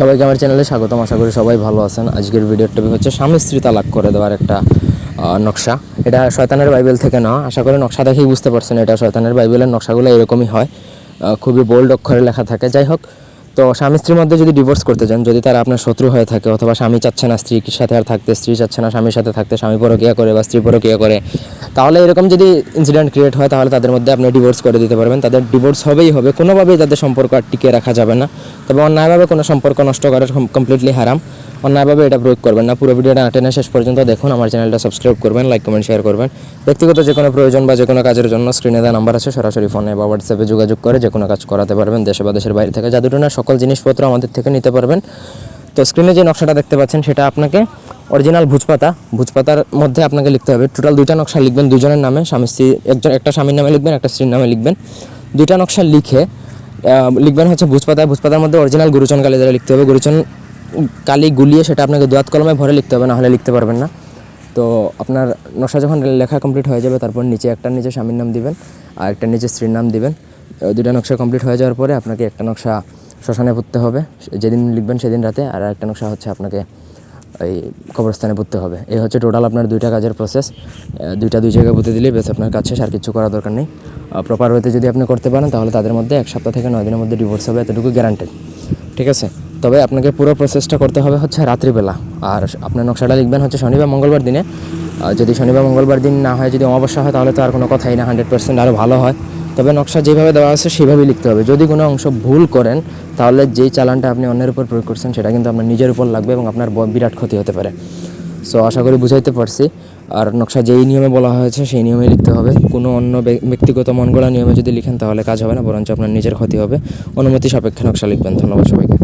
সবাইকে আমার চ্যানেলে স্বাগতম, আশা করি সবাই ভালো আছেন। আজকের ভিডিওর টপিক হচ্ছে স্বামী স্ত্রী তালাক করে দেওয়ার একটা নকশা। এটা শয়তানের বাইবেল থেকে না, আশা করি নকশা দেখেই বুঝতে পারছেন, এটা শয়তানের বাইবেলের নকশাগুলো এরকমই হয়। খুবই বোল্ড অক্ষরে লেখা থাকে। যাই হোক তো স্বামী স্ত্রীর মধ্যে যদি ডিভোর্স করতে চান, যদি তারা আপনার শত্রু হয়ে থাকে অথবা স্বামী চাচ্ছে না স্ত্রীর সাথে আর থাকতে, স্ত্রী চাচ্ছে না স্বামীর সাথে থাকতে, স্বামী পরকিয়া করে বা স্ত্রী পরকিয়া করে, তাহলে এরকম যদি ইনসিডেন্ট ক্রিয়েট হয়, তাহলে তাদের মধ্যে আপনি ডিভোর্স করে দিতে পারবেন। তাদের ডিভোর্স হবেই হবে, কোনোভাবেই তাদের সম্পর্ক আর টিকিয়ে রাখা যাবে না। তবে অন্যায়ভাবে কোনো সম্পর্ক নষ্ট করার কমপ্লিটলি হারাম। অন্যায়ভাবে এটা প্রয়োগ করবেন না। পুরো ভিডিওটা টেনে শেষ পর্যন্ত দেখুন, আমার চ্যানেলটা সাবস্ক্রাইব করবেন লাইক কমেন্ট শেয়ার করবেন। ব্যক্তিগত যে কোনো প্রয়োজন বা যে কোনো কাজের জন্য স্ক্রিনে দেওয়া নাম্বার আছে, সরাসরি ফোনে বা হোয়াটসঅ্যাপে যোগাযোগ করে যে কোনো কাজ করাতে পারবেন, দেশে বা দেশের বাইরে থেকে। জাদুটনার সকল জিনিসপত্র আমাদের থেকে নিতে পারবেন। তো স্ক্রিনে যে নকশাটা দেখতে পাচ্ছেন, সেটা আপনাকে অরিজিনাল ভুজপাতা, ভুজপাতার মধ্যে আপনাকে লিখতে হবে। টোটাল দুইটা নকশা লিখবেন দুজনের নামে, স্বামী স্ত্রী, একজন, একটা স্বামীর নামে লিখবেন, একটা স্ত্রীর নামে লিখবেন। দুইটা নকশা লিখে লিখবেন হচ্ছে ভুজপাতা। ভুজপাতার মধ্যে অরিজিনাল গুরুচন কালি দ্বারা লিখতে হবে। গুরুচন কালি গুলিয়ে সেটা আপনাকে দোয়াত কলমে ভরে লিখতে হবে না হলে লিখতে পারবেন না। তো আপনার নকশা যখন লেখা কমপ্লিট হয়ে যাবে, তারপর নিচে একটা নিচে স্বামীর নাম দিবেন, আর একটা নিচে স্ত্রীর নাম দিবেন। দুটা নকশা কমপ্লিট হয়ে যাওয়ার পরে আপনাকে একটা নকশা শ্মশানে পড়তে হবে যেদিন লিখবেন সেদিন রাতে, আর একটা নকশা হচ্ছে আপনাকে এই কবরস্থানে পুঁততে হবে। এই হচ্ছে টোটাল আপনার দুইটা কাজের প্রসেস দুইটা দুই জায়গায় পুঁতে দিলেই বেশ আপনার শেষ, আর কিছু করার দরকার নেই। প্রপার ওয়েতে যদি আপনি করতে পারেন, তাহলে তাদের মধ্যে এক সপ্তাহ থেকে নয় দিনের মধ্যে ডিভোর্স হবে, এতটুকু গ্যারান্টেড ঠিক আছে? তবে আপনাকে পুরো প্রসেসটা করতে হবে হচ্ছে রাত্রিবেলা। আর আপনার নকশাটা লিখবেন হচ্ছে শনিবার, মঙ্গলবার দিনে। যদি শনিবার, মঙ্গলবার দিন না হয়, যদি অমাবস্যা হয়, তাহলে তো আর কোনো কথাই না হান্ড্রেড পার্সেন্ট আরও ভালো হয়। তবে নকশা যেভাবে দেওয়া আছে, সেভাবেই লিখতে হবে। যদি কোনো অংশ ভুল করেন, তাহলে যেই চালানটা আপনি অন্যের উপর প্রয়োগ করছেন, সেটা কিন্তু আপনার নিজের উপর লাগবে এবং আপনার বিরাট ক্ষতি হতে পারে। সো আশা করি বুঝাইতে পারছি। আর নকশা যেই নিয়মে বলা হয়েছে, সেই নিয়মে লিখতে হবে। কোনো অন্য ব্য- ব্যক্তিগত মন গড়া নিয়মে যদি লিখেন, তাহলে কাজ হবে না, বরঞ্চ আপনার নিজের ক্ষতি হবে। অনুমতি সাপেক্ষে নকশা লিখবেন। ধন্যবাদ সবাইকে।